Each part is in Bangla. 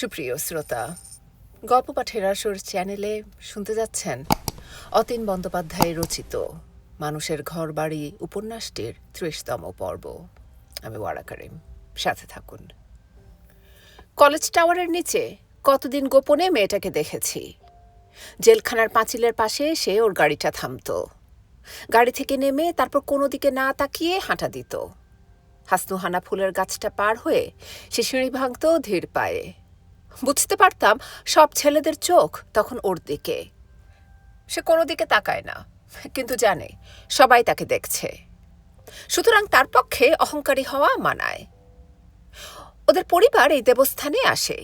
সুপ্রিয় শ্রোতা, গল্প পাঠের আসর চ্যানেলে শুনতে যাচ্ছেন অতীন বন্দ্যোপাধ্যায় রচিত মানুষের ঘর বাড়ি উপন্যাসটির ত্রিশতম পর্ব। আমি ওয়ারা করিম, সাথে থাকুন। কলেজ টাওয়ারের নিচে কতদিন গোপনে মেয়েটাকে দেখেছি। জেলখানার পাঁচিলের পাশে এসে ওর গাড়িটা থামতো। গাড়ি থেকে নেমে তারপর কোনো দিকে না তাকিয়ে হাঁটা দিত। হাসনুহানা ফুলের গাছটা পার হয়ে সে সিঁড়ি ভাঙত ধীর পায়ে। বুঝতে পারতাম সব ছেলেদের চোখ তখন ওর দিকে। সে কোনো দিকে তাকায় না, কিন্তু জানে, সবাই তাকে দেখছে। সুতরাং তার পক্ষে অহংকারী হওয়া মানায়। ওদের পরিবার এই দেবস্থানে আসে।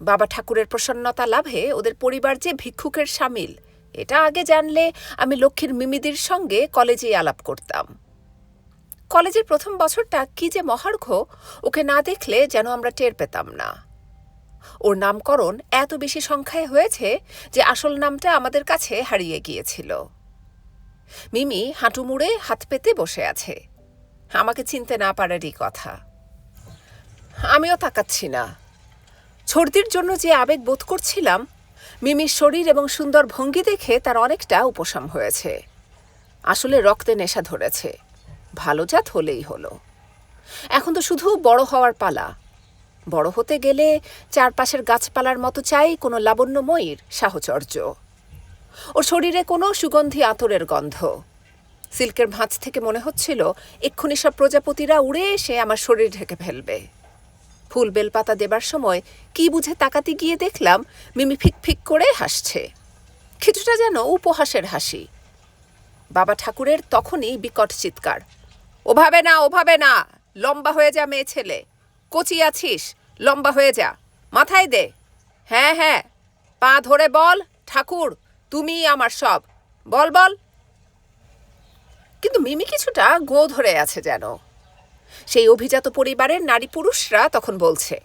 বাবা ঠাকুরের প্রসন্নতা লাভে ওদের পরিবার যে ভিক্ষুকের সামিল, এটা আগে জানলে আমি লক্ষ্মীর মিমিদির সঙ্গে কলেজে আলাপ করতাম। কলেজের প্রথম বছরটা কি যে মহার্ঘ, ওকে না দেখলে যেন আমরা টের পেতাম না। ওর নামকরণ এত বেশি সংখ্যায় হয়েছে যে আসল নামটা আমাদের কাছে হারিয়ে গিয়েছিল। মিমি হাঁটু মুড়ে হাত পেতে বসে আছে। আমাকে চিনতে না পারারই কথা। আমিও তাকাচ্ছি না। সর্দির জন্য যে আবেগ বোধ করছিলাম, মিমির শরীর এবং সুন্দর ভঙ্গি দেখে তার অনেকটা উপশম হয়েছে। আসলে রক্তে নেশা ধরেছে। ভালো জাত হলেই হলো। এখন তো শুধু বড় হওয়ার পালা। বড় হতে গেলে চারপাশের গাছপালার মতো চাই কোনো লাবণ্যময়ীর সাহচর্য। ওর শরীরে কোনো সুগন্ধি আতরের গন্ধ। সিল্কের ভাঁজ থেকে মনে হচ্ছিল, এক্ষুনি সব প্রজাপতিরা উড়ে এসে আমার শরীর ঢেকে ফেলবে। ফুল বেলপাতা দেবার সময় কি বুঝে তাকাতে গিয়ে দেখলাম, মিমি ফিক ফিক করে হাসছে। কিছুটা যেন উপহাসের হাসি। বাবা ঠাকুরের তখনই বিকট চিৎকার, ওভাবে না ওভাবে না, লম্বা হয়ে যা মেয়ে ছেলে। কচি আছিস? লম্বা হয়ে যা। মাথায় দে। হ্যাঁ হ্যাঁ। পা ধরে বল, ঠাকুর তুমি আমার সব। বল বল। কিন্তু মিমি কিছুটা গো ধরে আছে যেন। সেই অভিজাত পরিবারের নারী পুরুষরা তখন বলছে,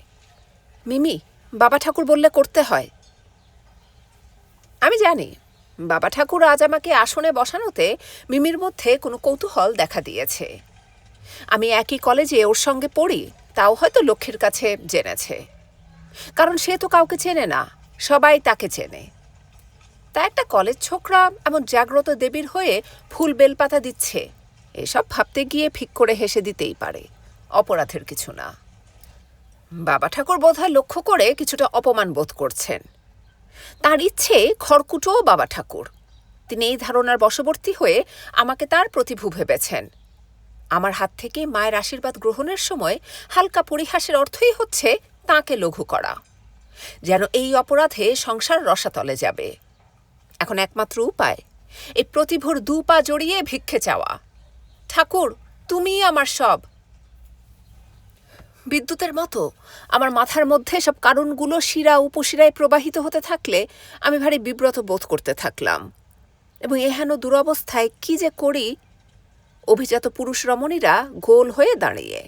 মিমি, বাবা ঠাকুর বললে করতে হয়। আমি জানি, বাবা ঠাকুর আজ আমাকে আসনে বসানোতে মিমির মধ্যে কোনো কৌতূহল দেখা দিয়েছে। আমি একই কলেজে ওর সঙ্গে পড়ি তাও হয়তো লক্ষ্মীর কাছে জেনেছে। কারণ সে তো কাউকে চেনে না, সবাই তাকে চেনে। তা একটা কলেজ ছোকরা এমন জাগ্রত দেবীর হয়ে ফুল বেলপাতা দিচ্ছে, এসব ভাবতে গিয়ে ফিক করে হেসে দিতেই পারে, অপরাধের কিছু না। বাবা ঠাকুর বোধহয় লক্ষ্য করে কিছুটা অপমান বোধ করছেন। তার ইচ্ছে খড়কুটো বাবা ঠাকুর। তিনি এই ধারণার বশবর্তী হয়ে আমাকে তার প্রতিভু ভেবেছেন। আমার হাত থেকে মায়ের আশীর্বাদ গ্রহণের সময় হালকা পরিহাসের অর্থই হচ্ছে তাকে লঘু করা, যেন এই অপরাধে সংসার রসাতলে যাবে। এখন একমাত্র উপায় এই প্রতিভুর দু পা জড়িয়ে ভিক্ষে চাওয়া। ঠাকুর, তুমিই আমার সব। বিদ্যুতের মতো আমার মাথার মধ্যে সব কারণগুলো শিরা উপশিরায় প্রবাহিত হতে থাকলে আমি ভারী বিব্রত বোধ করতে থাকলাম। এবং এহেন দুরবস্থায় কি যে করি অভিজাত পুরুষ রমণীরা গোল হয়ে দাঁড়িয়ে।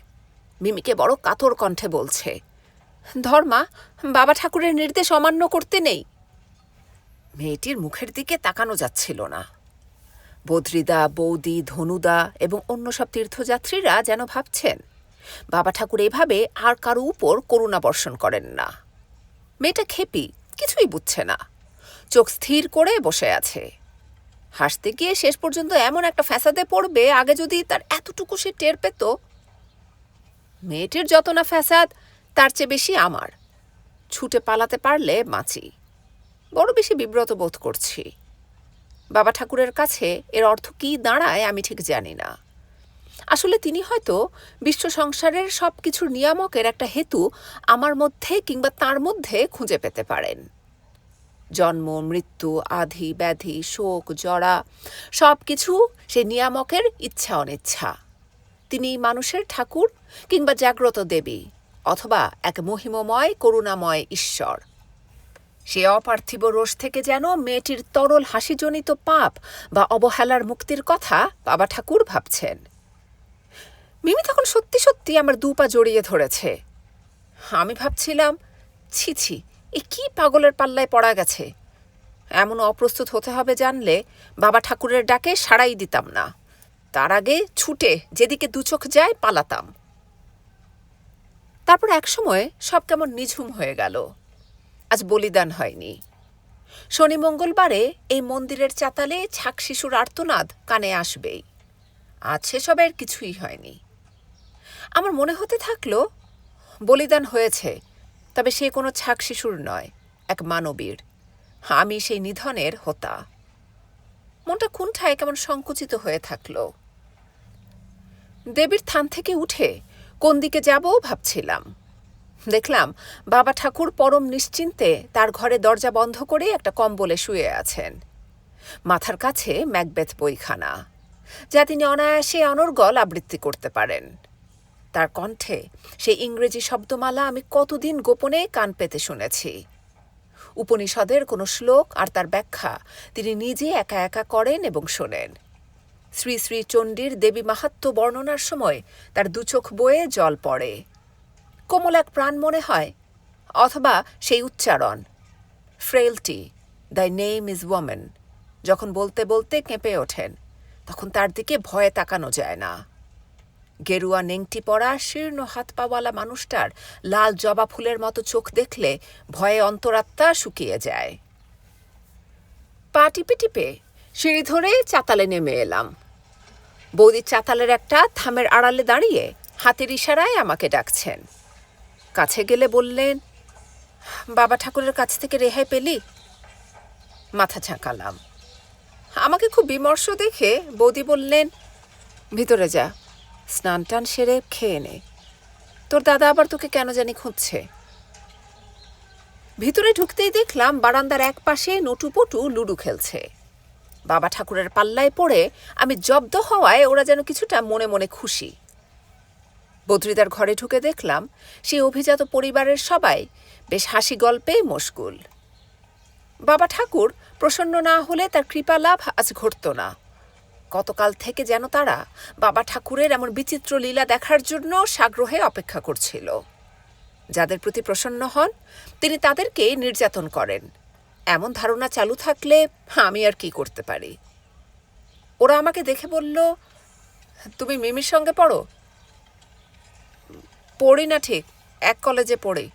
মিমিকে বড় কাতর কণ্ঠে বলছে, ধর্মা, বাবা ঠাকুরের নির্দেশ অমান্য করতে নেই। মেয়েটির মুখের দিকে তাকানো যাচ্ছিল না। বদ্রিদা, বৌদি, ধনুদা এবং অন্য সব তীর্থযাত্রীরা যেন ভাবছেন, বাবা ঠাকুর এভাবে আর কারও উপর করুণা বর্ষণ করেন না। মেয়েটা খেপি, কিছুই বুঝছে না। চোখ স্থির করে বসে আছে। হাসতে গিয়ে শেষ পর্যন্ত এমন একটা ফ্যাসাদে পড়বে, আগে যদি তার এতটুকু সে টের পেত। মেয়েটির যত না ফ্যাসাদ, তার চেয়ে বেশি আমার। ছুটে পালাতে পারলে বাঁচি। বড় বেশি বিব্রত বোধ করছি। বাবা ঠাকুরের কাছে এর অর্থ কী দাঁড়ায় আমি ঠিক জানি না। আসলে তিনি হয়তো বিশ্ব সংসারের সব কিছুর নিয়ামকের একটা হেতু আমার মধ্যে কিংবা তার মধ্যে খুঁজে পেতে পারেন। জন্ম, মৃত্যু, আধি, ব্যাধি, শোক, জরা সব কিছু সে নিয়ামকের ইচ্ছা অনিচ্ছা। তিনি মানুষের ঠাকুর কিংবা জাগ্রত দেবী অথবা এক মহিমময়, করুণাময় ঈশ্বর। সে অপার্থিব রোষ থেকে যেন মেয়েটির তরল হাসিজনিত পাপ বা অবহেলার মুক্তির কথা বাবা ঠাকুর ভাবছেন। মিমি তখন সত্যি সত্যি আমার দু পা জড়িয়ে ধরেছে। আমি ভাবছিলাম, ছি ছি এ কি পাগলের পাল্লায় পড়া গেছে। এমন অপ্রস্তুত হতে হবে জানলে বাবা ঠাকুরের ডাকে সাড়াই দিতাম না। তার আগে ছুটে যেদিকে দু চোখ যায় পালাতাম। তারপর একসময় সব কেমন নিঝুম হয়ে গেল। আজ বলিদান হয়নি। শনি মঙ্গলবারে এই মন্দিরের চাতালে ছাক শিশুর আর্তনাদ কানে আসবেই। আজ সেসবের কিছুই হয়নি। আমার মনে হতে থাকল, বলিদান হয়েছে তবে সে কোনো ছাক শিশুর নয়, এক মানবীর। আমি সেই নিধনের হোতা। মনটা কুণ্ঠায় কেমন সংকুচিত হয়ে থাকল। দেবীর থান থেকে উঠে কোন দিকে যাব ভাবছিলাম। দেখলাম বাবা ঠাকুর পরম নিশ্চিন্তে তার ঘরে দরজা বন্ধ করে একটা কম্বলে শুয়ে আছেন। মাথার কাছে ম্যাকবেথ বইখানা, যা তিনি অনায়াসে অনর্গল আবৃত্তি করতে পারেন। তার কণ্ঠে। সেই ইংরেজি শব্দমালা আমি কতদিন গোপনে কান পেতে শুনেছি। উপনিষদের কোনো শ্লোক আর তার ব্যাখ্যা তিনি নিজে একা একা করেন এবং শোনেন। শ্রী শ্রী চণ্ডীর দেবী মাহাত্ম বর্ণনার সময় তার দুচোখ বয়ে জল পড়ে। কোমল এক প্রাণ মনে হয়, অথবা সেই উচ্চারণ frailty the name is woman যখন বলতে বলতে কেঁপে ওঠেন, তখন তার দিকে ভয়ে তাকানো যায় না। গেরুয়া নেংটি পরা শীর্ণ হাত পাওয়ালা মানুষটার লাল জবা ফুলের মতো চোখ দেখলে ভয়ে অন্তরাত্মা শুকিয়ে যায়। পা টিপে টিপে সিঁড়ি ধরে চাতালে নেমে এলাম। বৌদির চাতালের একটা থামের আড়ালে দাঁড়িয়ে হাতের ইশারায় আমাকে ডাকছেন। কাছে গেলে বললেন, বাবা ঠাকুরের কাছ থেকে রেহাই পেলি? মাথা ঝাঁকালাম। আমাকে খুব বিমর্ষ দেখে বৌদি বললেন, ভিতরে যা। স্নান টান সেরে খেয়ে নে। তোর দাদা আবার তোকে কেন জানি খুঁজছে। ভিতরে ঢুকতেই দেখলাম বারান্দার এক পাশে নটুপটু লুডু খেলছে। বাবা ঠাকুরের পাল্লায় পড়ে আমি জব্দ হওয়ায় ওরা যেন কিছুটা মনে মনে খুশি। বদ্রিদার ঘরে ঢুকে দেখলাম সেই অভিজাত পরিবারের সবাই, বেশ হাসি গল্পে মশগুল। বাবা ঠাকুর প্রসন্ন না হলে তার কৃপা লাভ আজ ঘটত না। গতকাল থেকে যেন তারা বাবা ঠাকুরের এমন বিচিত্র লীলা দেখার জন্য সাগ্রহে অপেক্ষা করছিল। যাদের প্রতি প্রসন্ন হন, তিনি তাদেরকে নির্যাতন করেন। এমন ধারণা চালু থাকলে আমি আর কি করতে পারি? ওরা আমাকে দেখে বলল, তুমি মিমির সঙ্গে পড়ো? পড়ি না ঠিক, এক কলেজে পড়ি।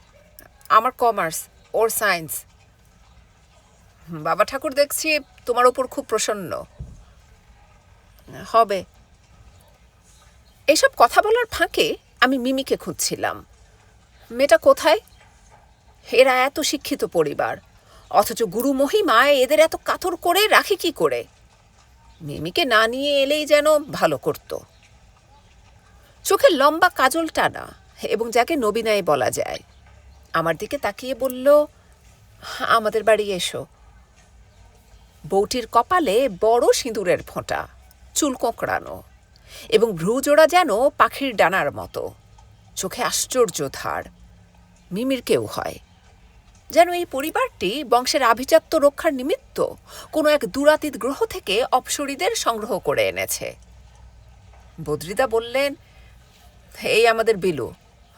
আমার কমার্স, ওর সায়েন্স। বাবা ঠাকুর দেখছি তোমার ওপর খুব প্রসন্ন। হবে। এসব কথা বলার ফাঁকে আমি মিমিকে খুঁজছিলাম। মেয়েটা কোথায়? এরা এত শিক্ষিত পরিবার, অথচ গুরু মহিমায় এদের এত কাতর করে রাখি কি করে? মিমিকে না নিয়ে এলেই যেন ভালো করত। চোখের লম্বা কাজল টানা এবং যাকে নবীনায় বলা যায়। আমার দিকে তাকিয়ে বলল, আমাদের বাড়ি এসো। বউটির কপালে বড় সিঁদুরের ফোঁটা। চুল কোঁকড়ানো এবং ভ্রুজোড়া যেন পাখির ডানার মতো। চোখে আশ্চর্য ধার। মিমির কেউ হয়। যেন এই পরিবারটি বংশের আভিজাত্য রক্ষার নিমিত্ত কোনো এক দূরাতীত গ্রহ থেকে অপসরীদের সংগ্রহ করে এনেছে। বদ্রিদা বললেন, এই আমাদের বিলু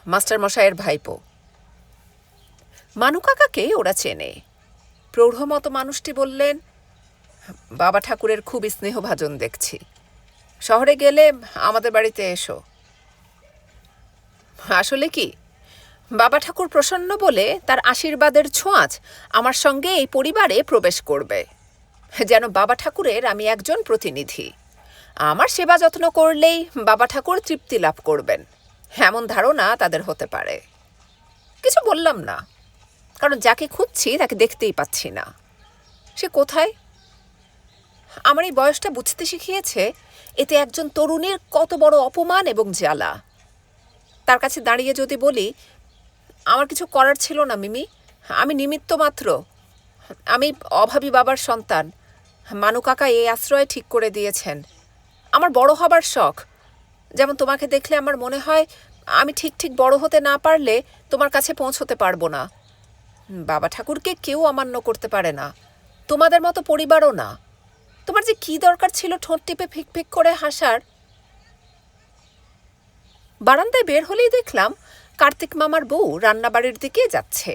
মাস্টার মশাইয়ের ভাইপো। মানু কাকাকে ওরা চেনে। প্রৌঢ়মতো মানুষটি বললেন বাবা ঠাকুরের খুব স্নেহভাজন দেখছি। শহরে গেলে আমাদের বাড়িতে এসো। আসলে কি? বাবা ঠাকুর প্রসন্ন বলে তার আশীর্বাদের ছোঁয়াচ আমার সঙ্গে এই পরিবারে প্রবেশ করবে। যেন বাবা ঠাকুরের আমি একজন প্রতিনিধি। আমার সেবা যত্ন করলেই বাবা ঠাকুর তৃপ্তি লাভ করবেন। এমন ধারণা তাদের হতে পারে। কিছু বললাম না। কারণ যাকে খুঁজছি তাকে দেখতেই পাচ্ছি না। সে কোথায়? আমার এই বয়সটা বুঝতে শিখিয়েছে, এতে একজন তরুণীর কত বড় অপমান এবং জ্বালা। তার কাছে দাঁড়িয়ে যদি বলি, আমার কিছু করার ছিল না, মিমি। আমি নিমিত্ত মাত্র। আমি অভাবী বাবার সন্তান। মানু কাকা এই আশ্রয় ঠিক করে দিয়েছেন। আমার বড় হবার শখ। যেমন তোমাকে দেখলে আমার মনে হয়, আমি ঠিক ঠিক বড় হতে না পারলে তোমার কাছে পৌঁছতে পারব না। বাবা ঠাকুরকে কেউ অমান্য করতে পারে না। তোমাদের মতো পরিবারও না। তোমার যে কি দরকার ছিল ঠোঁট টিপে ফিক ফিক করে হাসার? বারান্দায় বের হলেই দেখলাম কার্তিক মামার বউ রান্নাবাড়ির দিকে যাচ্ছে।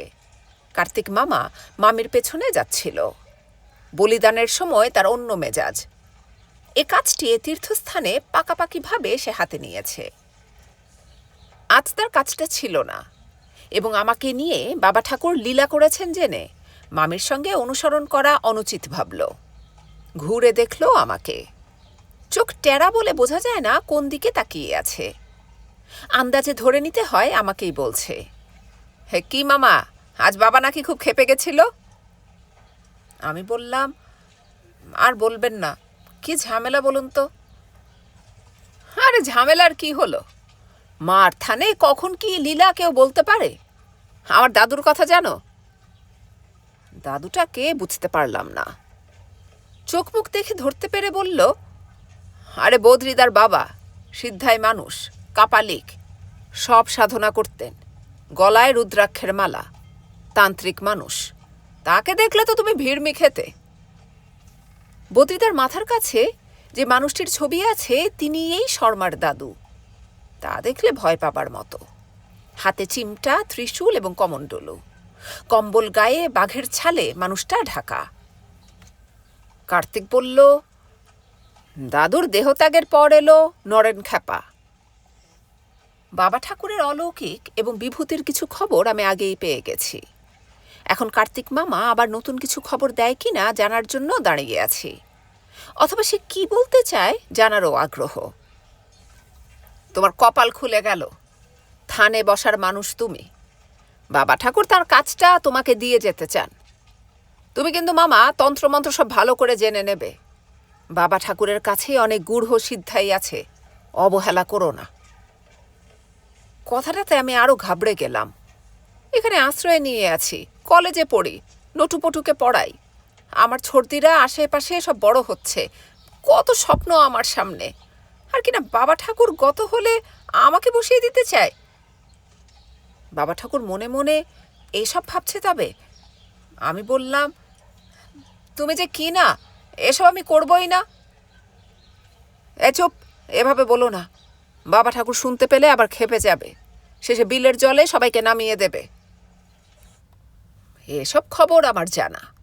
কার্তিক মামা মামির পেছনে যাচ্ছিল। বলিদানের সময় তার অন্য মেজাজ। এ কাজটি তীর্থস্থানে পাকাপাকিভাবে সে হাতে নিয়েছে। আজ তার কাজটা ছিল না এবং আমাকে নিয়ে বাবা ঠাকুর লীলা করেছেন জেনে মামির সঙ্গে অনুসরণ করা অনুচিত ভাবল। ঘুরে দেখল আমাকে। চোখ টেরা বলে বোঝা যায় না কোন দিকে তাকিয়ে আছে। আন্দাজে ধরে নিতে হয় আমাকেই বলছে, হে কি মামা, আজ বাবা নাকি খুব খেপে গেছিল? আমি বললাম, আর বলবেন না, কি ঝামেলা বলুন তো? আরে ঝামেলার কি হলো? মার থানে কখন কি লীলা কেউ বলতে পারে? আমার দাদুর কথা জানো? দাদুটাকে বুঝতে পারলাম না। চোখ মুখ দেখে ধরতে পেরে বলল, আরে বদ্রিদার বাবা সিদ্ধায় মানুষ, কাপালিক, সব সাধনা করতেন, গলায় রুদ্রাক্ষের মালা, তান্ত্রিক মানুষ, তাকে দেখলে তো তুমি ভিড়মি খেতে। বদ্রিদার মাথার কাছে যে মানুষটির ছবি আছে তিনি এই শর্মার দাদু, তা দেখলে ভয় পাবার মতো। হাতে চিমটা, ত্রিশূল এবং কমণ্ডলু, কম্বল গায়ে বাঘের ছালে মানুষটা ঢাকা। কার্তিক বলল, দাদুর দেহত্যাগের পর এলো নরেন খ্যাপা। বাবা ঠাকুরের অলৌকিক এবং বিভূতির কিছু খবর আমি আগেই পেয়ে গেছি। এখন কার্তিক মামা আবার নতুন কিছু খবর দেয় কি না জানার জন্য দাঁড়িয়ে আছি। অথবা সে কি বলতে চায় জানারও আগ্রহ। তোমার কপাল খুলে গেল। থানে বসার মানুষ তুমি। বাবা ঠাকুর তার কাজটা তোমাকে দিয়ে যেতে চান। তুমি কিন্তু মামা তন্ত্রমন্ত্র সব ভালো করে জেনে নেবে। বাবা ঠাকুরের কাছেই অনেক গূঢ় সিদ্ধাই আছে। অবহেলা করো না। কথাটাতে আমি আরও ঘাবড়ে গেলাম। এখানে আশ্রয় নিয়ে আছি, কলেজে পড়ি, নটুপটুকে পড়াই। আমার ছর্দিরা আশেপাশে সব বড় হচ্ছে। কত স্বপ্ন আমার সামনে। আর কিনা বাবা ঠাকুর গত হলে আমাকে বসিয়ে দিতে চায়? বাবা ঠাকুর মনে মনে এইসব ভাবছে তবে আমি বললাম, তুমি যে কি না? এসব আমি করবই না। এ চুপ, এভাবে বলো না। বাবা ঠাকুর শুনতে পেলে আবার খেপে যাবে। শেষে বিলের জলে সবাইকে নামিয়ে দেবে। এসব খবর আমার জানা।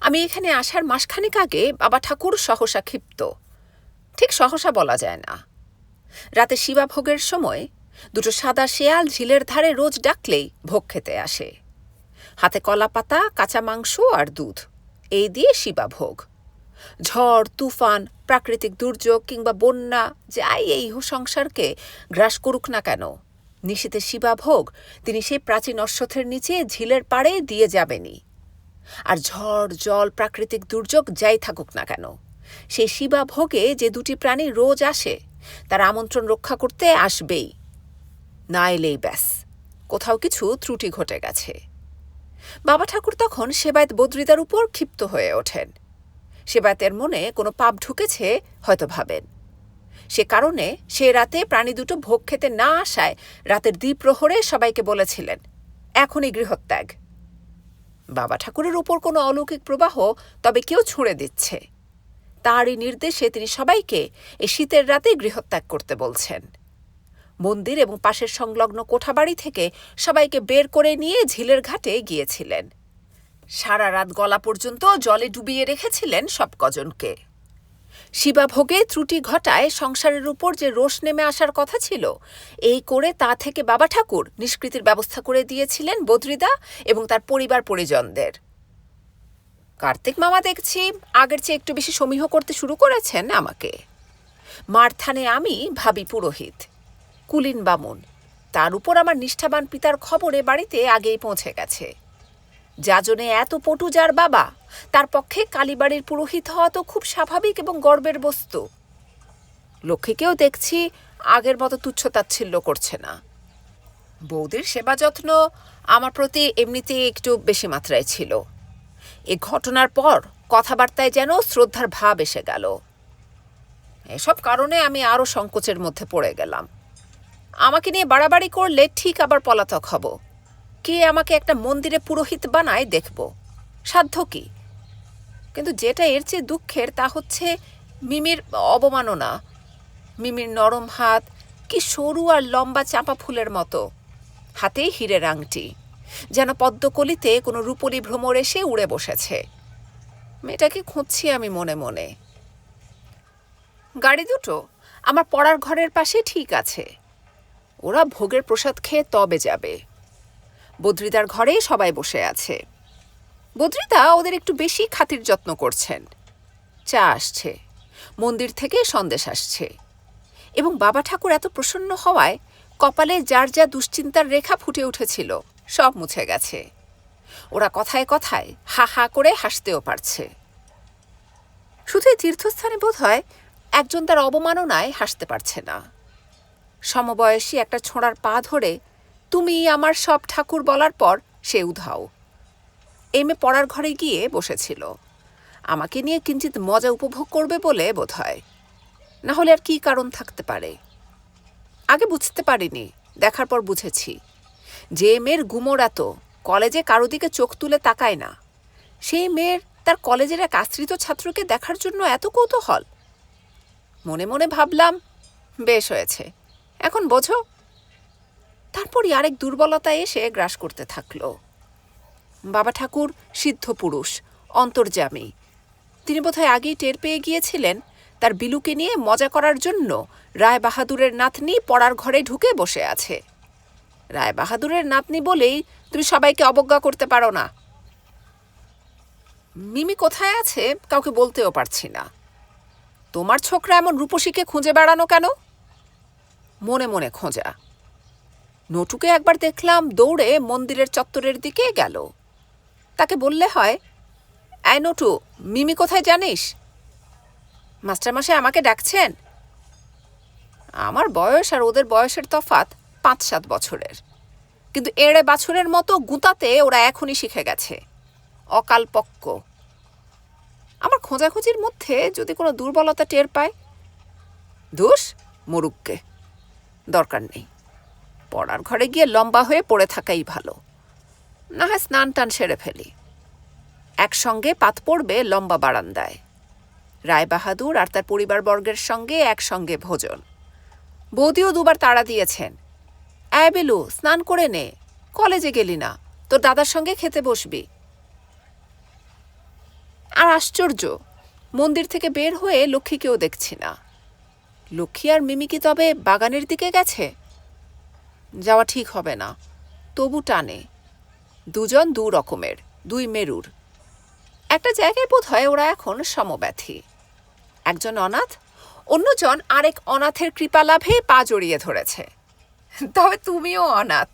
আমি এখানে আসার মাসখানেক আগে বাবা ঠাকুর সহসা ক্ষিপ্ত। ঠিক সহসা বলা যায় না। রাতে শিবা ভোগের সময় দুটো সাদা শেয়াল ঝিলের ধারে রোজ ডাকলেই ভোগ খেতে আসে। হাতে কলা পাতা, কাঁচা মাংস আর দুধ। এই দিয়ে শিবা ভোগ। ঝড়, তুফান, প্রাকৃতিক দুর্যোগ কিংবা বন্যা, যাই এই সংসারকে গ্রাস করুক না কেন। নিশীতে শিবা ভোগ, তিনি সেই প্রাচীন অশ্বথের নিচে ঝিলের পাড়ে দিয়ে যাবেনই। আর ঝড়, জল, প্রাকৃতিক দুর্যোগ যাই থাকুক না কেন। সেই শিবা ভোগে যে দুটি প্রাণী রোজ আসে, তার আমন্ত্রণ রক্ষা করতে আসবেই। না এলেই ব্যাস, কোথাও কিছু ত্রুটি ঘটে গেছে। বাবা ঠাকুর তখন সেবায়ত বদ্রিদার উপর ক্ষিপ্ত হয়ে ওঠেন। সেবায়তের মনে কোনো পাপ ঢুকেছে হয়তো ভাবেন। সে কারণে সে রাতে প্রাণী দুটো ভোগ খেতে না আসায় রাতের দ্বিপ্রহরে সবাইকে বলেছিলেন, এখনই গৃহত্যাগ। বাবা ঠাকুরের উপর কোনো অলৌকিক প্রবাহ তবে কেউ ছুঁড়ে দিচ্ছে। তারই নির্দেশে তিনি সবাইকে এই শীতের রাতে গৃহত্যাগ করতে বলছেন। মন্দির এবং পাশের সংলগ্ন কোঠাবাড়ি থেকে সবাইকে বের করে নিয়ে ঝিলের ঘাটে গিয়েছিলেন। সারা রাত গলা পর্যন্ত জলে ডুবিয়ে রেখেছিলেন সব কজনকে। শিবাভোগে ত্রুটি ঘটায় সংসারের উপর যে রোষ নেমে আসার কথা ছিল, এই করে তা থেকে বাবা ঠাকুর নিষ্কৃতির ব্যবস্থা করে দিয়েছিলেন বদ্রিদা এবং তার পরিবার পরিজনদের। কার্তিক মামা দেখছি আগের চেয়ে একটু বেশি সমীহ করতে শুরু করেছেন আমাকে। মারথানে আমি ভাবি পুরোহিত। কুলিন বামুন। তার উপর আমার নিষ্ঠাবান পিতার খবরে বাড়িতে আগেই পৌঁছে গেছে। যাজনে এত পটু যার বাবা, তার পক্ষে কালীবাড়ির পুরোহিত হওয়া তো খুব স্বাভাবিক এবং গর্বের বস্তু। লক্ষ্মীকেও দেখছি আগের মতো তুচ্ছতাচ্ছিল্য করছে না। বৌদির সেবা যত্ন আমার প্রতি এমনিতেই একটু বেশি মাত্রায় ছিল। এ ঘটনার পর কথাবার্তায় যেন শ্রদ্ধার ভাব এসে গেল। এসব কারণে আমি আরও সংকোচের মধ্যে পড়ে গেলাম। আমাকে নিয়ে বাড়াবাড়ি করলে ঠিক আবার পলাতক হব। কে আমাকে একটা মন্দিরে পুরোহিত বানায় দেখব? সাধ্য কি? কিন্তু যেটা এর চেয়ে দুঃখের তা হচ্ছে মিমির অবমাননা। মিমির নরম হাত, কি সরু আর লম্বা চাঁপা ফুলের মতো। হাতেই হীরের আংটি, যেন পদ্মকলিতে কোনো রূপলি ভ্রমর এসে উড়ে বসেছে। মেয়েটাকে খুঁজছি আমি মনে মনে। গাড়ি দুটো, আমার পড়ার ঘরের পাশে ঠিক আছে। ওরা ভোগের প্রসাদ খেয়ে তবে যাবে। বদ্রিদার ঘরে সবাই বসে আছে। বদ্রিদা ওদের একটু বেশি খাতির যত্ন করছেন। চা আসছে। মন্দির থেকে সন্দেশ আসছে। এবং বাবা ঠাকুর এত প্রসন্ন হওয়ায় কপালে যার যা দুশ্চিন্তার রেখা ফুটে উঠেছিল, সব মুছে গেছে। ওরা কথায় কথায় হা হা করে হাসতেও পারছে। শুধু তীর্থস্থানে বোধ হয় একজন তার অবমাননায় হাসতে পারছে না। সমবয়সী একটা ছোঁড়ার পা ধরে তুমি আমার সব ঠাকুর বলার পর সে উধাও। এমএ পড়ার ঘরে গিয়ে বসেছিল। আমাকে নিয়ে কিঞ্চিত মজা উপভোগ করবে বলে বোধ হয় না হলে আর কী কারণ থাকতে পারে? আগে বুঝতে পারিনি, দেখার পর বুঝেছি। যে মেয়ের গুমর এত, কলেজে কারও দিকে চোখ তুলে তাকায় না। সেই মেয়ের তার কলেজের এক আশ্রিত ছাত্রকে দেখার জন্য এত কৌতূহল। মনে মনে ভাবলাম, বেশ হয়েছে। এখন বোঝো। তারপরই আরেক দুর্বলতা এসে গ্রাস করতে থাকল। বাবা ঠাকুর সিদ্ধ পুরুষ, অন্তর্যামী। তিনি বোধহয় আগেই টের পেয়ে গিয়েছিলেন তার বিলুকে নিয়ে মজা করার জন্য রায় বাহাদুরের নাতনি পড়ার ঘরে ঢুকে বসে আছে। রায় বাহাদুরের নাতনি বলেই তুমি সবাইকে অবজ্ঞা করতে পারো না। মিমি কোথায় আছে কাউকে বলতেও পারছি না। তোমার ছোকরা এমন রূপসীকে খুঁজে বেড়ানো কেন? মনে মনে খোঁজা। নটুকে একবার দেখলাম দৌড়ে মন্দিরের চত্বরের দিকে গেল। তাকে বললে হয় আয় নটু, মিমি কোথায় জানিস? মাস্টারমশাই আমাকে ডাকছেন। আমার বয়স আর ওদের বয়সের তফাত পাঁচ সাত বছরের। কিন্তু এড়ে বাছুরের মতো গুঁতাতে ওরা এখনই শিখে গেছে। অকালপক্ক। আমার খোঁজাখুঁজির মধ্যে যদি কোনো দুর্বলতা টের পায়, দোষ মরুককে। দরকার নেই। পড়ার ঘরে গিয়ে লম্বা হয়ে পড়ে থাকাই ভালো। না হয় স্নান টান সেরে ফেলি। একসঙ্গে পাত পড়বে লম্বা বারান্দায়। রায় বাহাদুর আর তার পরিবারবর্গের সঙ্গে একসঙ্গে ভোজন। বৌদিও দুবার তাড়া দিয়েছেন। অ্যা বেলু, স্নান করে নে। কলেজে গেলি না। তোর দাদার সঙ্গে খেতে বসবি। আর আশ্চর্য, মন্দির থেকে বের হয়ে লক্ষ্মীকেও দেখছি না। লক্ষ্মী আর মিমি কি তবে বাগানের দিকে গেছে? যাওয়া ঠিক হবে না। তবু টানে। দুজন দু রকমের, দুই মেরুর। একটা জায়গায় বোধ হয় ওরা এখন সমব্যথী। একজন অনাথ, অন্যজন আরেক অনাথের কৃপা লাভে পা জড়িয়ে ধরেছে। তবে তুমিও অনাথ।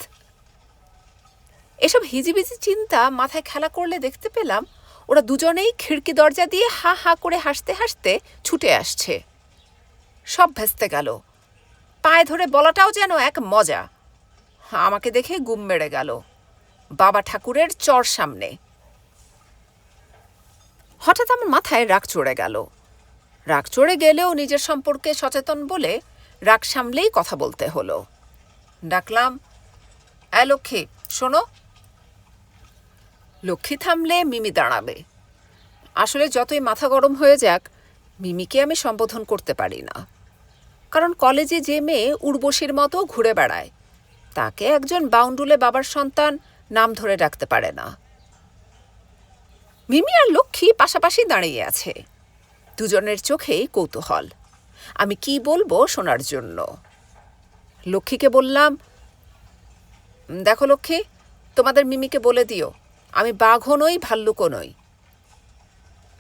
এসব হিজিবিজি চিন্তা মাথায় খেলা করলে দেখতে পেলাম, ওরা দুজনেই খিড়কি দরজা দিয়ে হা হা করে হাসতে হাসতে ছুটে আসছে। সব ভেস্তে গেল। পায়ে ধরে বলাটাও যেন এক মজা। আমাকে দেখে গুম মেরে গেল। বাবা ঠাকুরের চর সামনে। হঠাৎ আমার মাথায় রাগ চড়ে গেল। রাগ চড়ে গেলেও নিজের সম্পর্কে সচেতন বলে রাগ সামলেই কথা বলতে হলো। ডাকলাম, এ লক্ষ্মী, শোনো। লক্ষ্মী থামলে মিমি দাঁড়াবে। আসলে যতই মাথা গরম হয়ে যাক, মিমিকে আমি সম্বোধন করতে পারি না। কারণ কলেজে যে মেয়ে উর্বশীর মতো ঘুরে বেড়ায়, তাকে একজন বাউন্ডুলে বাবার সন্তান নাম ধরে ডাকতে পারে না। মিমি আর লক্ষ্মী পাশাপাশি দাঁড়িয়ে আছে। দুজনের চোখেই কৌতূহল। আমি কি বলব শোনার জন্য? লক্ষ্মীকে বললাম, দেখো লক্ষ্মী, তোমাদের মিমিকে বলে দিও, আমি বাঘও নই, ভাল্লুকও নই।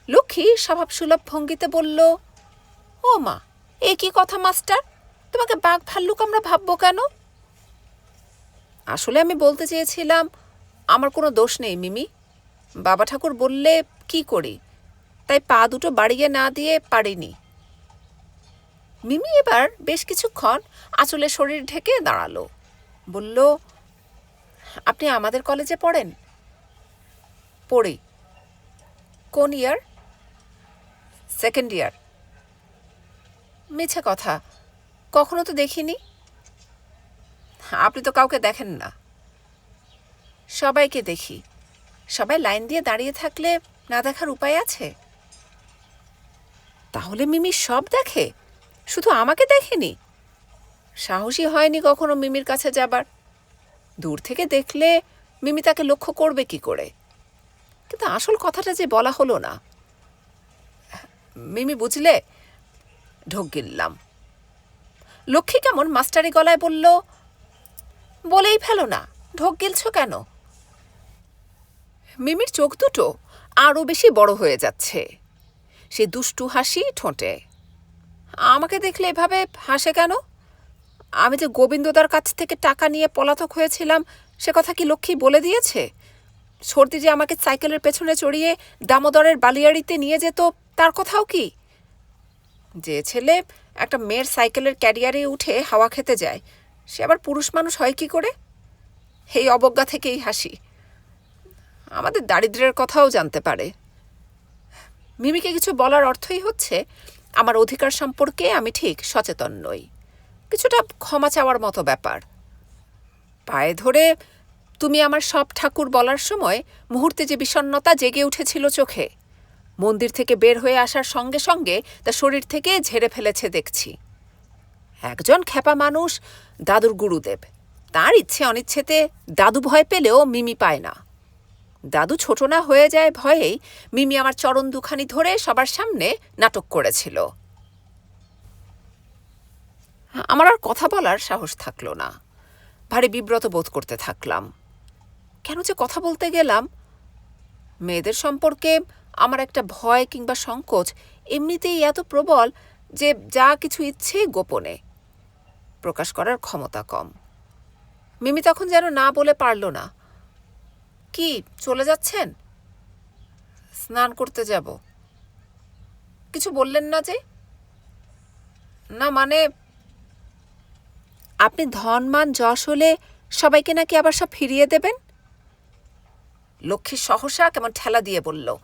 লক্ষ্মী স্বভাবসুলভ ভঙ্গিতে বলল, ও মা এ কি কথা, মাস্টার? তোমাকে বাঘ ভাল্লুক আমরা ভাববো কেন? আসলে আমি বলতে চেয়েছিলাম, আমার কোনো দোষ নেই, মিমি। বাবা ঠাকুর বললে কি করি? তাই পা দুটো বাড়িয়ে না দিয়ে পারিনি। মিমি এবার বেশ কিছুক্ষণ আঁচলে শরীর ঢেকে দাঁড়াল। বলল, আপনি আমাদের কলেজে পড়েন? পড়ি। কোন ইয়ার? Second year. মিছে কথা। কখনো তো দেখিনি। আপনি তো কাউকে দেখেন না। সবাইকে দেখি। সবাই লাইন দিয়ে দাঁড়িয়ে থাকলে না দেখার উপায় আছে? তাহলে মিমি সব দেখে? শুধু আমাকে দেখেনি? সাহসী হয়নি কখনো মিমির কাছে যাবার। দূর থেকে দেখলে মিমি তাকে লক্ষ্য করবে কি করে? কিন্তু আসল কথাটা যে বলা হলো না। মিমি বুঝলে ঢোক গিললাম। লক্ষ্মী কেমন মাস্টারি গলায় বলল, বলেই ফেলো না, ঢোক গিলছ কেন? মিমির চোখ দুটো আরও বেশি বড় হয়ে যাচ্ছে। সে দুষ্টু হাসি ঠোঁটে, আমাকে দেখলে এভাবে হাসে কেন? আমি যে গোবিন্দদার কাছ থেকে টাকা নিয়ে পলাতক হয়েছিলাম, সে কথা কি লক্ষ্মী বলে দিয়েছে? সর্দি যে আমাকে সাইকেলের পেছনে চড়িয়ে দামোদরের বালিয়াড়িতে নিয়ে যেত, তার কথাও কি? যে ছেলে একটা মেয়ের সাইকেলের ক্যারিয়ারে উঠে হাওয়া খেতে যায়, সে আবার পুরুষ মানুষ হয় কি করে? এই অবজ্ঞা থেকেই হাসি। আমাদের দারিদ্র্যের কথাও জানতে পারে। মিমিকে কিছু বলার অর্থই হচ্ছে, আমার অধিকার সম্পর্কে আমি ঠিক সচেতন নই। কিছুটা ক্ষমা চাওয়ার মতো ব্যাপার। পায়ে ধরে তুমি আমার সব ঠাকুর বলার সময় মুহূর্তে যে বিষণ্ণতা জেগে উঠেছিল চোখে মন্দির থেকে বের হয়ে আসার সঙ্গে সঙ্গে তা শরীর থেকে ঝেড়ে ফেলেছে দেখছি। একজন খ্যাপা মানুষ, দাদুর গুরুদেব। তার ইচ্ছে অনিচ্ছেতে দাদু ভয় পেলেও মিমি পায় না। দাদু ছোট না হয়ে যায় ভয়েই মিমি আমার চরণ দুখানি ধরে সবার সামনে নাটক করেছিল। আমার আর কথা বলার সাহস থাকল না। ভারী বিব্রত বোধ করতে থাকলাম। কেন যে কথা বলতে গেলাম? মেয়েদের সম্পর্কে আমার একটা ভয় কিংবা সংকোচ এমনিতেই এত প্রবল যে যা কিছু ইচ্ছে গোপনে। প্রকাশ করার ক্ষমতা কম। মিমি তখন যেন না বলে পারল না। কি, চলে যাচ্ছেন? স্নান করতে যাব। কিছু বললেন না যে? না মানে? আপনি ধনমান, যশ হলে সবাইকে নাকি আবার সব ফিরিয়ে দেবেন? লক্ষ্মী সহসা কেমন ঠেলা দিয়ে বলল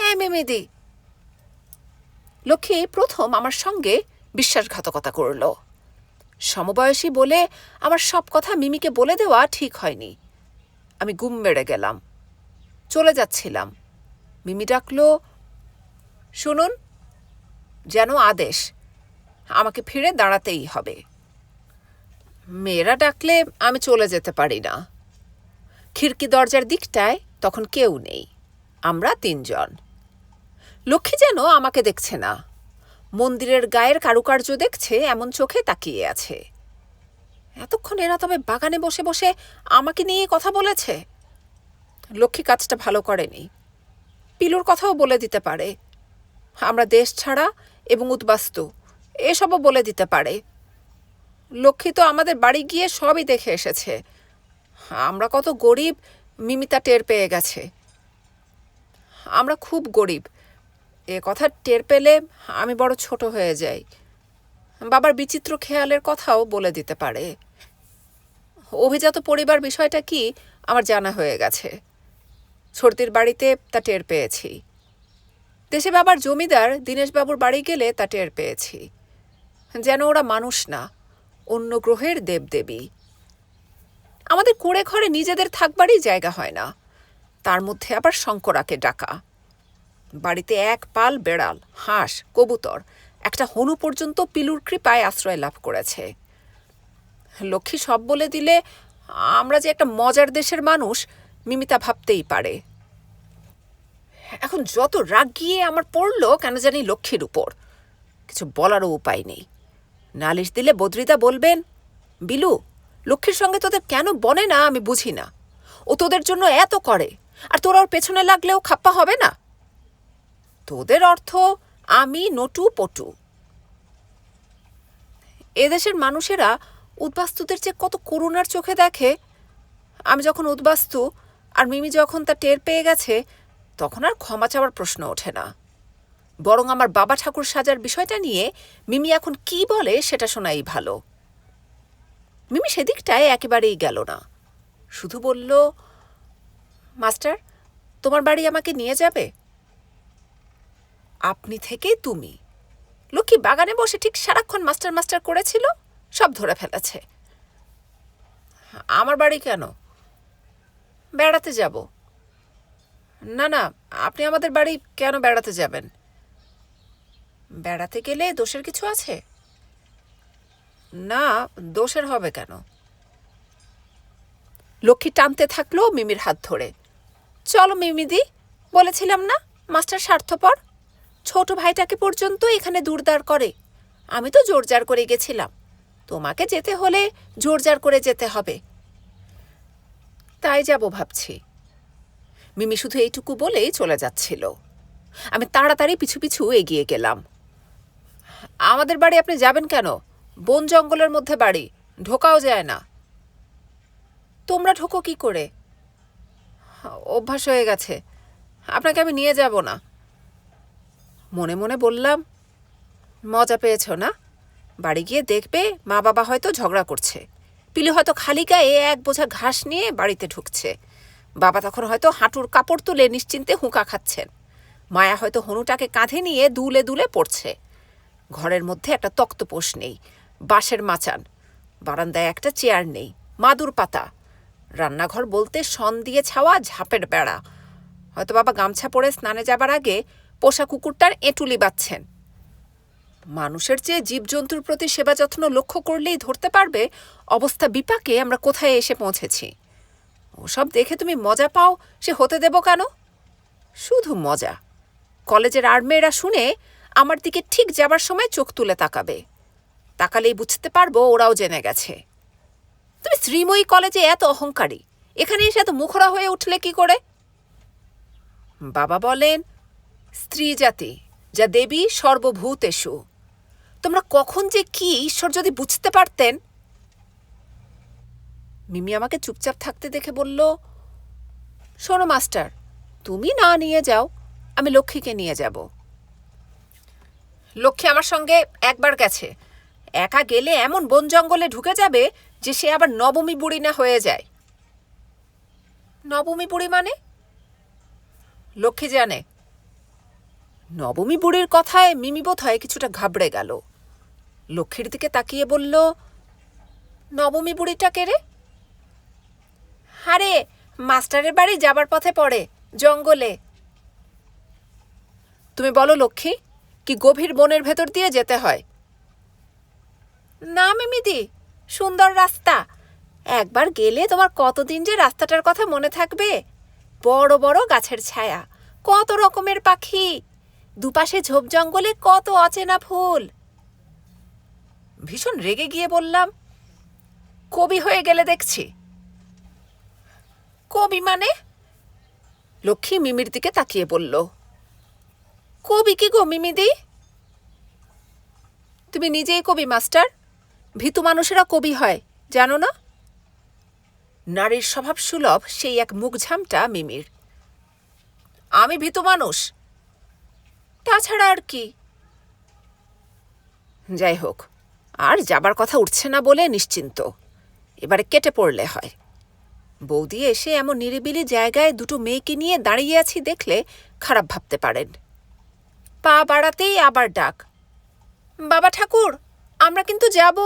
হ্যাঁ মেমেদি লক্ষ্মী প্রথম আমার সঙ্গে বিশ্বাসঘাতকতা করল। সমবয়সী বলে আমার সব কথা মিমিকে বলে দেওয়া ঠিক হয়নি। আমি গুম মেরে গেলাম। চলে যাচ্ছিলাম। মিমি ডাকলো, শুনুন, যেন আদেশ, আমাকে ফিরে দাঁড়াতেই হবে। মেয়েরা ডাকলে আমি চলে যেতে পারি না। খিড়কি দরজার দিকটায় তখন কেউ নেই। আমরা তিনজন। লক্ষ্মী যেন আমাকে দেখছে না। মন্দিরের গায়ের কারুকার্য দেখছে, এমন চোখে তাকিয়ে আছে। এতক্ষণ এরা তবে বাগানে বসে বসে আমাকে নিয়ে কথা বলেছে। লক্ষ্মী কাজটা ভালো করেনি। পিলুর কথাও বলে দিতে পারে। আমরা দেশ ছাড়া এবং উদ্বাস্তু, এসবও বলে দিতে পারে। লক্ষ্মী তো আমাদের বাড়ি গিয়ে সবই দেখে এসেছে। আমরা কত গরিব, মিমিতা টের পেয়ে গেছে। আমরা খুব গরিব এ কথা টের পেলে আমি বড় ছোট হয়ে যাই। বাবার বিচিত্র খেয়ালের কথাও বলে দিতে পারে। অভিজাত পরিবার বিষয়টা কি আমার জানা হয়ে গেছে। সর্দির বাড়িতে তা টের পেয়েছি। দেশে বাবার জমিদার দীনেশবাবুর বাড়ি গেলে তা টের পেয়েছি। যেন ওরা মানুষ না, অন্য গ্রহের দেবদেবী। আমাদের কুড়ে ঘরে নিজেদের থাকবারই জায়গা হয় না। তার মধ্যে আবার শঙ্করাকে ডাকা। বাড়িতে এক পাল বেড়াল, হাঁস, কবুতর, একটা হনু পর্যন্ত পিলুর কৃপায় আশ্রয় লাভ করেছে। লক্ষ্মী সব বলে দিলে, আমরা যে একটা মজার দেশের মানুষ, মিমিতা ভাবতেই পারে। এখন যত রাগ গিয়ে আমার পড়ল, কেন জানি লক্ষ্মীর উপর। কিছু বলারও উপায় নেই। নালিশ দিলে বদ্রিতা বলবেন, বিলু, লক্ষ্মীর সঙ্গে তোদের কেন বনে না আমি বুঝি না। ও তোদের জন্য এত করে, আর তোরা ওর পেছনে লাগলেও খাপ্পা হবে না? তোদের অর্থ আমি নটু পটু। এদেশের মানুষেরা উদ্বাস্তুদের যে কত করুণার চোখে দেখে। আমি যখন উদ্বাস্তু আর মিমি যখন তা টের পেয়ে গেছে, তখন আর ক্ষমা চাওয়ার প্রশ্ন ওঠে না। বরং আমার বাবা ঠাকুর সাজার বিষয়টা নিয়ে মিমি এখন কি বলে সেটা শোনাই ভালো। মিমি সেদিকটায় একেবারেই গেল না। শুধু বলল, মাস্টার, তোমার বাড়ি আমাকে নিয়ে যাবে? আপনি থেকে তুমি। লক্ষ্মী বাগানে বসে ঠিক সারাক্ষণ মাস্টার মাস্টার করেছিল, সব ধরে ফেলেছে। আমার বাড়ি কেন? বেড়াতে যাব। না না, আপনি আমাদের বাড়ি কেন বেড়াতে যাবেন? বেড়াতে গেলে দোষের কিছু আছে? না, দোষের হবে কেন? লক্ষ্মী টানতে থাকল মিমির হাত ধরে। চলো মিমিদি, বলেছিলাম না, মাস্টার স্বার্থপর? ছোট ভাইটাকে পর্যন্ত এখানে দূরদার করে। আমি তো জোরজার করে গেছিলাম। তোমাকে যেতে হলে জোরজার করে যেতে হবে। তাই যাব ভাবছি। মিমি শুধু এইটুকু বলেই চলে যাচ্ছিল। আমি তাড়াতাড়ি পিছু পিছু এগিয়ে গেলাম। আমাদের বাড়ি আপনি যাবেন কেন? বন জঙ্গলের মধ্যে বাড়ি। ঢোকাও যায় না। তোমরা ঢোকো কি করে? অভ্যাস হয়ে গেছে। আপনাকে আমি নিয়ে যাব না। মনে মনে বললাম, মজা পেয়েছ না? বাড়ি গিয়ে দেখবে মা বাবা হয়তো ঝগড়া করছে। পিলু হয়তো খালি গায়ে এক বোঝা ঘাস নিয়ে বাড়িতে ঢুকছে। বাবা তখন হয়তো হাঁটুর কাপড় তুলে নিশ্চিন্তে হুঁকা খাচ্ছেন। মায়া হয়তো হনুটাকে কাঁধে নিয়ে দুলে দুলে পড়ছে। ঘরের মধ্যে একটা তক্তপোষ নেই, বাঁশের মাচান। বারান্দায় একটা চেয়ার নেই, মাদুর পাতা। রান্নাঘর বলতে সন দিয়ে ছাওয়া ঝাপের বেড়া। হয়তো বাবা গামছা পরে স্নানে যাবার আগে পোষা কুকুরটার এঁটুলি বাচ্ছেন মানুষের চেয়ে জীবজন্তুর প্রতি সেবা যত্ন লক্ষ্য করলেই ধরতে পারবে, অবস্থা বিপাকে আমরা কোথায় এসে পৌঁছেছি। ওসব দেখে তুমি মজা পাও, সে হতে দেব কেন? শুধু মজা। কলেজের আর মেয়েরা শুনে আমার দিকে ঠিক যাবার সময় চোখ তুলে তাকাবে। তাকালেই বুঝতে পারব ওরাও জেনে গেছে। তুমি শ্রীময়ী কলেজে এত অহংকারী, এখানে এসে এত মুখরা হয়ে উঠলে কি করে? বাবা বলেন স্ত্রী জাতি যা দেবী সর্বভূতেষু। তোমরা কখন যে কি ঈশ্বর যদি বুঝতে পারতেন? মিমি আমাকে চুপচাপ থাকতে দেখে বলল, শোনো, মাস্টার, তুমি না নিয়ে যাও, আমি লক্ষ্মীকে নিয়ে যাব। লক্ষ্মী আমার সঙ্গে একবার গেছে। একা গেলে এমন বন জঙ্গলে ঢুকে যাবে যে সে আবার নবমী বুড়ি না হয়ে যায়। নবমী বুড়ি মানে? লক্ষ্মী জানে নবমী বুড়ির কথায় মিমি বোধ হয় কিছুটা ঘাবড়ে গেল। লক্ষ্মীর দিকে তাকিয়ে বলল, নবমী বুড়িটা কে রে? আরে, মাস্টারের বাড়ি যাবার পথে পড়ে, জঙ্গলে। তুমি বলো লক্ষ্মী, কি গভীর বনের ভেতর দিয়ে যেতে হয়? না মিমিদি সুন্দর রাস্তা। একবার গেলে তোমার কতদিন যে রাস্তাটার কথা মনে থাকবে? বড় বড় গাছের ছায়া, কত রকমের পাখি দুপাশে ঝোপ জঙ্গলে কত অচেনা ফুল। ভীষণ রেগে গিয়ে বললাম, কবি হয়ে গেলে দেখছি। কবি মানে? লক্ষ্মী মিমির দিকে তাকিয়ে বলল, কবি কি গো মিমিদি তুমি নিজেই কবি, মাস্টার। ভীতু মানুষেরা কবি হয়, জানো না? নারীর স্বভাব সুলভ, সেই এক মুখঝামটা মিমির। আমি ভীতু মানুষ তাছাড়া আর কি? যাই হোক, আর যাবার কথা উঠছে না বলে নিশ্চিন্ত। এবারে কেটে পড়লে হয়। বৌদি এসে এমন নিরিবিলি জায়গায় দুটো মেয়েকে নিয়ে দাঁড়িয়ে আছি দেখলে খারাপ ভাবতে পারেন। পা বাড়াতেই আবার ডাক, বাবা ঠাকুর, আমরা কিন্তু যাব।